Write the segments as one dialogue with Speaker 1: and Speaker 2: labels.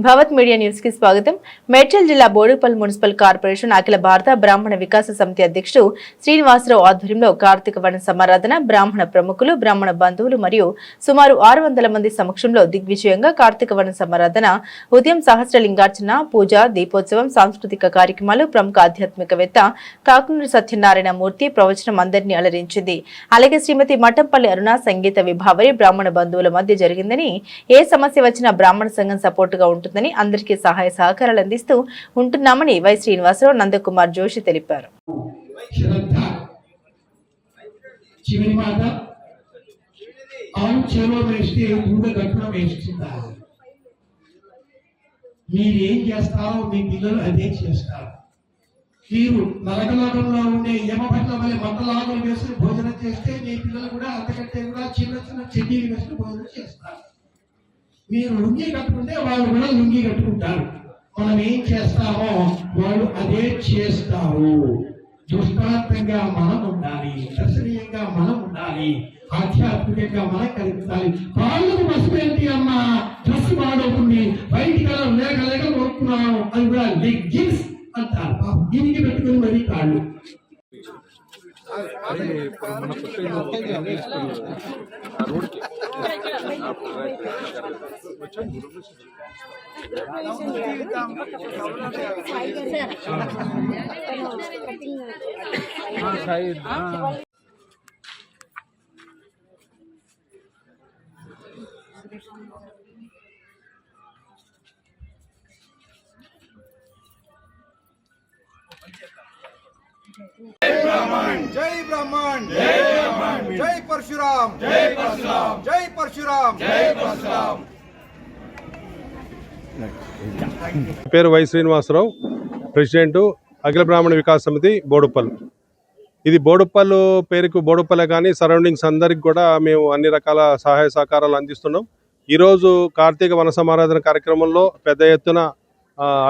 Speaker 1: భవత్ media న్యూస్కి స్వాగతం. మేడ్చల్ జిల్లా బోడుపల్ మున్సిపల్ కార్పొరేషన్ అఖిల భారత బ్రాహ్మణ వికాస సమితి అధ్యక్షుడు శ్రీనివాసరావు ఆధ్వర్యంలో కార్తీక వన సమారాధన బ్రాహ్మణ ప్రముఖులు బ్రాహ్మణ బంధువులు మరియు సుమారు ఆరు వందల మంది సమక్షంలో దిగ్విజయంగా కార్తీక వన సమారాధన ఉదయం సహస్రలింగార్చన పూజ దీపోత్సవం సాంస్కృతిక కార్యక్రమాలు ప్రముఖ ఆధ్యాత్మికవేత్త కాకునూరు సత్యనారాయణ మూర్తి ప్రవచనం అందరినీ అలరించింది. అలాగే శ్రీమతి మఠంపల్లి అరుణ సంగీత విభావరి బ్రాహ్మణ బంధువుల మధ్య జరిగిందని ఏ సమస్య వచ్చినా బ్రాహ్మణ సంఘం సపోర్టుగా ఉంటుంది ఉంటుందని అందరికీ సహాయ సహకారాలు అందిస్తూ ఉంటున్నామని వై శ్రీనివాసరావు నందకుమార్ జోషి తెలిపారు.
Speaker 2: శ్రద్ధ చివరి మాట ఆవు చెలో వేస్తే దూడ గట్టున వేస్తుంటారు మీరు చేస్తారో మీ పిల్లలు అదే చేస్తారు మీరు నరకలోకంలో ఉండే యమభట్ల వల్ల మంటలాగులు వేసుకుని భోజనం చేస్తే మీ పిల్లలు కూడా అంతకంటే కూడా చిన్న చిన్న చెడ్డీలు వేసుకుని భోజనం చేస్తారు. మీరు లుంగి కట్టుకుంటే వాళ్ళు కూడా లుంగి కట్టుకుంటారు. మనం ఏం చేస్తామో వాళ్ళు అదే చేస్తారు. దృష్టాంతంగా మనం ఉండాలి దర్శనీయంగా మనం ఉండాలి ఆధ్యాత్మికంగా మనం కలుగుతాలి కాళ్ళకు పసుపు ఏంటి అన్న డ్రెస్ మాడవుతుంది బయటికి వెళ్ళం లేక లేక కొనుక్కున్నాం అది కూడా లెగ్గిన్స్ అంటారు. పాపం దీనికి పెట్టుకుని మరి కాళ్ళు.
Speaker 3: ఇప్పుడు మన రోడ్కి సైడ్
Speaker 4: జై బ్రహ్మాండ్. జై పరశురామ్. జై పరశురామ్. జై పరశురామ్ జై పరశురామ్
Speaker 3: పేరు వై శ్రీనివాసరావు ప్రెసిడెంట్ అఖిల బ్రాహ్మణ వికాస్ సమితి బోడుప్పల్ ఇది బోడుపల్ పేరుకు బోడుపల్లె కానీ సరౌండింగ్స్ అందరికి కూడా మేము అన్ని రకాల సహాయ సహకారాలు అందిస్తున్నాం. ఈరోజు కార్తీక వన సమారాధన కార్యక్రమంలో పెద్ద ఎత్తున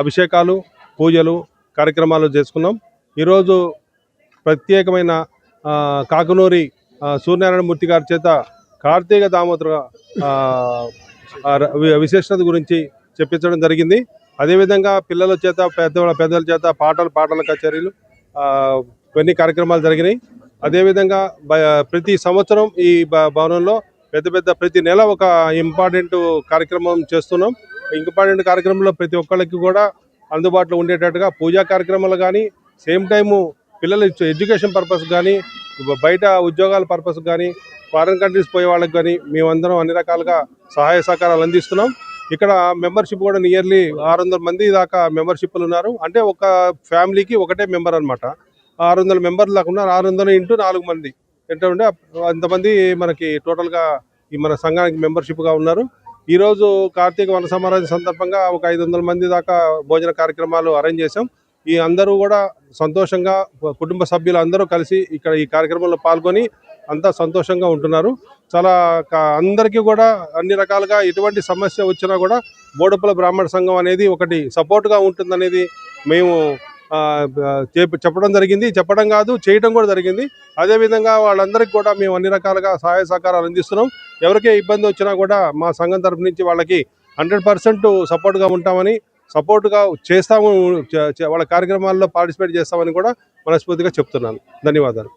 Speaker 3: అభిషేకాలు పూజలు కార్యక్రమాలు చేసుకున్నాం. ఈరోజు ప్రత్యేకమైన కాకునూరి సూర్యనారాయణమూర్తి మూర్తి గారి చేత కార్తీక దామోదర విశేషత గురించి చెప్పించడం జరిగింది. అదేవిధంగా పిల్లల చేత పెద్ద పెద్దల చేత పాటలు పాటల కచేరీలు ఆ, కొన్ని కార్యక్రమాలు జరిగినాయి. అదేవిధంగా ప్రతి సంవత్సరం ఈ భ- భవనంలో పెద్ద పెద్ద ప్రతి నెల ఒక ఇంపార్టెంట్ కార్యక్రమం చేస్తున్నాం. ఇంపార్టెంట్ కార్యక్రమంలో ప్రతి ఒక్కళ్ళకి కూడా అందుబాటులో ఉండేటట్టుగా పూజా కార్యక్రమాలు కానీ సేమ్ టైము పిల్లలు ఎడ్యుకేషన్ పర్పస్ కానీ బయట ఉద్యోగాల పర్పస్ కానీ ఫారిన్ కంట్రీస్ పోయే వాళ్ళకి కానీ మేమందరం అన్ని రకాలుగా సహాయ సహకారాలు అందిస్తున్నాం. ఇక్కడ మెంబర్షిప్ కూడా నియర్లీ ఆరు వందల మంది దాకా మెంబర్షిప్లు ఉన్నారు. అంటే ఒక ఫ్యామిలీకి ఒకటే మెంబర్ అనమాట ఆరు వందల మెంబర్లు దాకా ఉన్నారు. ఆరు వందల ఇంటూ నాలుగు మంది. ఏంటంటే ఉంటే అంతమంది మనకి టోటల్గా ఈ మన సంఘానికి మెంబర్షిప్గా ఉన్నారు. ఈరోజు కార్తీక వన సమారాధన సందర్భంగా ఒక ఐదు వందల మంది దాకా భోజన కార్యక్రమాలు అరేంజ్ చేసాం ఈ అందరూ కూడా సంతోషంగా కుటుంబ సభ్యులు అందరూ కలిసి ఇక్కడ ఈ కార్యక్రమంలో పాల్గొని అంతా సంతోషంగా ఉంటున్నారు. చాలా అందరికీ కూడా అన్ని రకాలుగా ఎటువంటి సమస్య వచ్చినా కూడా బోడుపల బ్రాహ్మణ సంఘం అనేది ఒకటి సపోర్ట్గా ఉంటుందనేది మేము చెప్పడం జరిగింది. చెప్పడం కాదు చేయడం కూడా జరిగింది. అదేవిధంగా వాళ్ళందరికీ కూడా మేము అన్ని రకాలుగా సహాయ సహకారాలు అందిస్తున్నాం. ఎవరికే ఇబ్బంది వచ్చినా కూడా మా సంఘం తరపు నుంచి వాళ్ళకి హండ్రెడ్ పర్సెంట్ సపోర్ట్గా ఉంటామని సపోర్ట్గా చేస్తాము వాళ్ళ కార్యక్రమాల్లో పార్టిసిపేట్ చేస్తామని కూడా మనస్ఫూర్తిగా చెప్తున్నాను. ధన్యవాదాలు.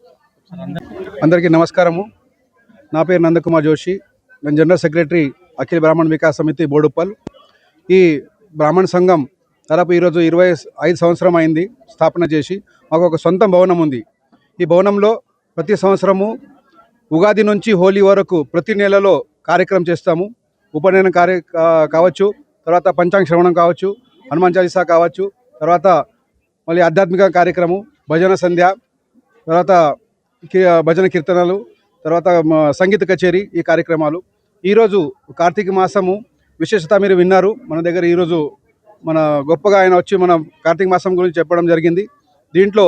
Speaker 5: అందరికీ నమస్కారము. నా పేరు నందకుమార్ జోషి. నేను జనరల్ సెక్రటరీ అఖిల బ్రాహ్మణ వికాస్ సమితి బోడుప్పల్. ఈ బ్రాహ్మణ సంఘం దాదాపు ఈరోజు ఇరవై ఐదు సంవత్సరం అయింది స్థాపన చేసి మాకు ఒక సొంత భవనం ఉంది. ఈ భవనంలో ప్రతి సంవత్సరము ఉగాది నుంచి హోలీ వరకు ప్రతి నెలలో కార్యక్రమం చేస్తాము. ఉపనయనం కార్య కావచ్చు తర్వాత పంచాంగ శ్రవణం కావచ్చు హనుమాన్ చాలీసా కావచ్చు తర్వాత మళ్ళీ ఆధ్యాత్మిక కార్యక్రమం భజన సంధ్య తర్వాత భజన కీర్తనలు తర్వాత సంగీత కచేరీ ఈ కార్యక్రమాలు. ఈరోజు కార్తీక మాసము విశేషత మీరు విన్నారు. మన దగ్గర ఈరోజు మన గొప్పగా ఆయన వచ్చి మన కార్తీక మాసం గురించి చెప్పడం జరిగింది. దీంట్లో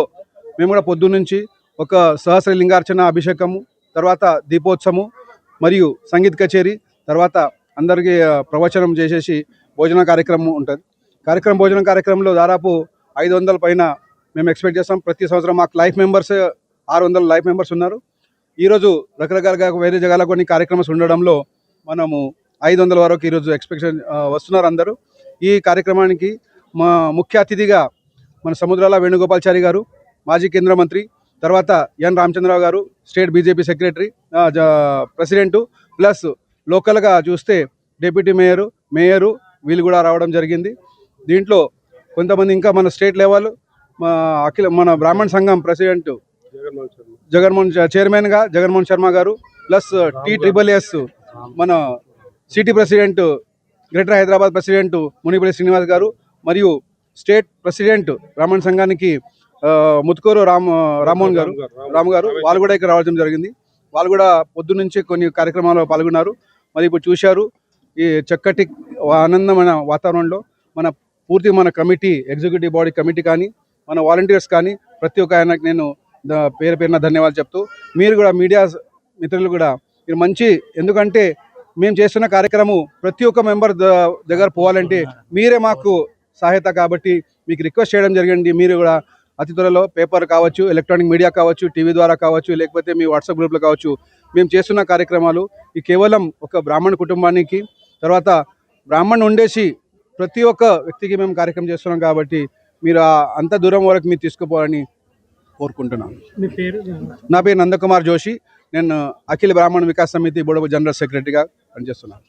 Speaker 5: మేము కూడా పొద్దున్నుంచి ఒక సహస్ర లింగార్చన అభిషేకము తర్వాత దీపోత్సవము మరియు సంగీత కచేరీ తర్వాత అందరికీ ప్రవచనం చేసేసి భోజన కార్యక్రమం ఉంటుంది. కార్యక్రమం భోజనం కార్యక్రమంలో దాదాపు ఐదు వందల పైన మేము ఎక్స్పెక్ట్ చేస్తాం. ప్రతి సంవత్సరం మాకు లైఫ్ మెంబర్స్ ఆరు వందల లైఫ్ మెంబర్స్ ఉన్నారు. ఈరోజు రకరకాలుగా వేరే జగాల కొన్ని కార్యక్రమాలు ఉండడంలో మనము ఐదు వందల వరకు ఈరోజు ఎక్స్పెక్షన్ వస్తున్నారు అందరూ. ఈ కార్యక్రమానికి మా ముఖ్య అతిథిగా మన సముద్రాల వేణుగోపాల్చారి గారు మాజీ కేంద్ర మంత్రి తర్వాత N Ramachandrarao garu state BJP secretary president plus లోకల్గా చూస్తే డిప్యూటీ మేయరు మేయరు వీళ్ళు కూడా రావడం జరిగింది. దీంట్లో కొంతమంది ఇంకా మన స్టేట్ లెవెల్ మా అఖిల మన బ్రాహ్మణ సంఘం ప్రెసిడెంట్
Speaker 3: జగన్మోహన్
Speaker 5: చైర్మన్గా జగన్మోహన్ శర్మ గారు ప్లస్ టీ ట్రిపుల్ ఎస్ మన city president greater Hyderabad president Munipalli Srinivas గారు మరియు స్టేట్ ప్రెసిడెంట్ బ్రాహ్మణ సంఘానికి ముత్కూరు రామ్ రామ్మోహన్ గారు రాము గారు. వాళ్ళు కూడా ఇక్కడ రావడం జరిగింది. వాళ్ళు కూడా పొద్దు నుంచి కొన్ని కార్యక్రమాల్లో పాల్గొన్నారు. మరి ఇప్పుడు చూశారు ఈ చక్కటి ఆనందమైన వాతావరణంలో మన పూర్తి మన కమిటీ ఎగ్జిక్యూటివ్ బాడీ కమిటీ కానీ మన వాలంటీర్స్ కానీ ప్రతి ఒక్క ఆయనకు నేను పేరు పేరున ధన్యవాదాలు చెప్తూ మీరు కూడా మీడియా మిత్రులు కూడా మీరు మంచి ఎందుకంటే మేము చేస్తున్న కార్యక్రమం ప్రతి ఒక్క మెంబర్ ద- దగ్గర పోవాలంటే మీరే మాకు సహాయత కాబట్టి మీకు రిక్వెస్ట్ చేయడం జరిగింది. మీరు కూడా అతి త్వరలో పేపర్ కావచ్చు ఎలక్ట్రానిక్ మీడియా కావచ్చు టీవీ ద్వారా కావచ్చు లేకపోతే మీ వాట్సాప్ గ్రూప్లో కావచ్చు మేము చేస్తున్న కార్యక్రమాలు ఈ కేవలం ఒక బ్రాహ్మణ కుటుంబానికి తర్వాత బ్రాహ్మణ్ ఉండేసి ప్రతి ఒక్క వ్యక్తికి మేము కార్యక్రమం చేస్తున్నాం కాబట్టి మీరు అంత దూరం వరకు మీరు తీసుకుపోవాలని కోరుకుంటున్నాను
Speaker 6: మీ పేరు?
Speaker 5: నా పేరు నందకుమార్ జోషి. నేను అఖిల బ్రాహ్మణ వికాస్ సమితి బుడబు జనరల్ సెక్రటరీగా పనిచేస్తున్నాను.